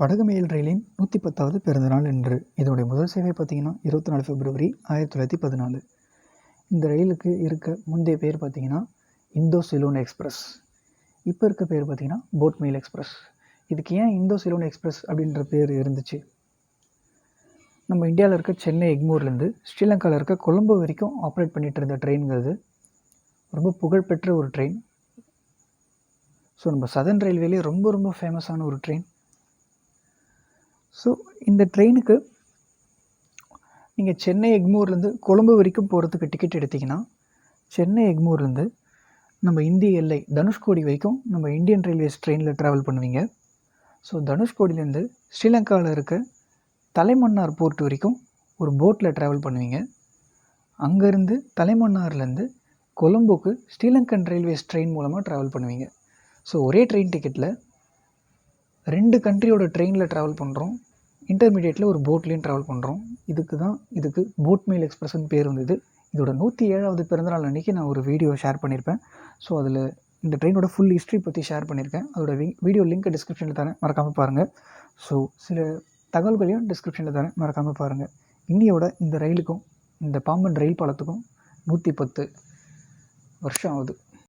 படகுமெயில் ரயிலின் நூற்றி பத்தாவது பிறந்தநாள் என்று இதனுடைய முதல் சேவை பார்த்தீங்கன்னா இருபத்தி நாலு பிப்ரவரி ஆயிரத்தி தொள்ளாயிரத்தி பதினாலு. இந்த ரயிலுக்கு இருக்க முந்தைய பேர் பார்த்தீங்கன்னா இந்தோ சிலோன் எக்ஸ்பிரஸ். இப்போ இருக்க பேர் பார்த்தீங்கன்னா போட் மெயில் எக்ஸ்பிரஸ். இதுக்கு ஏன் இந்தோ சிலோன் எக்ஸ்பிரஸ் அப்படின்ற பேர் இருந்துச்சு? நம்ம இந்தியாவில் இருக்க சென்னை எக்மூர்லேருந்து ஸ்ரீலங்காவில் இருக்க கொழும்பு வரைக்கும் ஆப்ரேட் பண்ணிகிட்டு இருந்த ட்ரெயின்ங்கிறது ரொம்ப புகழ்பெற்ற ஒரு ட்ரெயின். ஸோ நம்ம சதர்ன் ரயில்வேலேயே ரொம்ப ரொம்ப ஃபேமஸான ஒரு ட்ரெயின். ஸோ இந்த ட்ரெயினுக்கு நீங்கள் சென்னை எக்மூர்லேருந்து கொழும்பு வரைக்கும் போகிறதுக்கு டிக்கெட் எடுத்திங்கன்னா சென்னை எக்மூர்லேருந்து நம்ம இந்திய எல்லை தனுஷ்கோடி வரைக்கும் நம்ம இந்தியன் ரயில்வேஸ் ட்ரெயினில் ட்ராவல் பண்ணுவீங்க. ஸோ தனுஷ்கோடியிலேருந்து ஸ்ரீலங்காவில் இருக்க தலைமன்னார் போர்ட் வரைக்கும் ஒரு போட்டில் ட்ராவல் பண்ணுவீங்க. அங்கேருந்து தலைமன்னார்லேருந்து கொலம்போக்கு ஸ்ரீலங்கன் ரயில்வேஸ் ட்ரெயின் மூலமாக ட்ராவல் பண்ணுவீங்க. ஸோ ஒரே ட்ரெயின் டிக்கெட்டில் ரெண்டு கண்ட்ரியோட ட்ரெயினில் ட்ராவல் பண்ணுறோம் இன்டர்மீடியட்டில் ஒரு போட்லேயும் ட்ராவல் பண்ணுறோம் இதுக்கு தான் இதுக்கு போட் மெயில் எக்ஸ்பிரஸ்னு பேர் வந்தது. இதோட நூற்றி ஏழாவது பிறந்தநாள் அன்றைக்கி நான் ஒரு வீடியோ ஷேர் பண்ணியிருப்பேன் ஸோ அதில் இந்த ட்ரெயினோட ஃபுல் ஹிஸ்ட்ரி பற்றி ஷேர் பண்ணியிருக்கேன் அதோட வீடியோ லிங்க் டிஸ்கிரிப்ஷனில் தரேன். மறக்காமல் பாருங்கள் ஸோ சில தகவல்களையும் டிஸ்கிரிப்ஷனில் தரேன். மறக்காமல் பாருங்கள் இன்னியோட இந்த ரயிலுக்கும் இந்த பாம்பன் ரயில் பாலத்துக்கும் நூற்றி பத்து வருஷம் ஆகுது.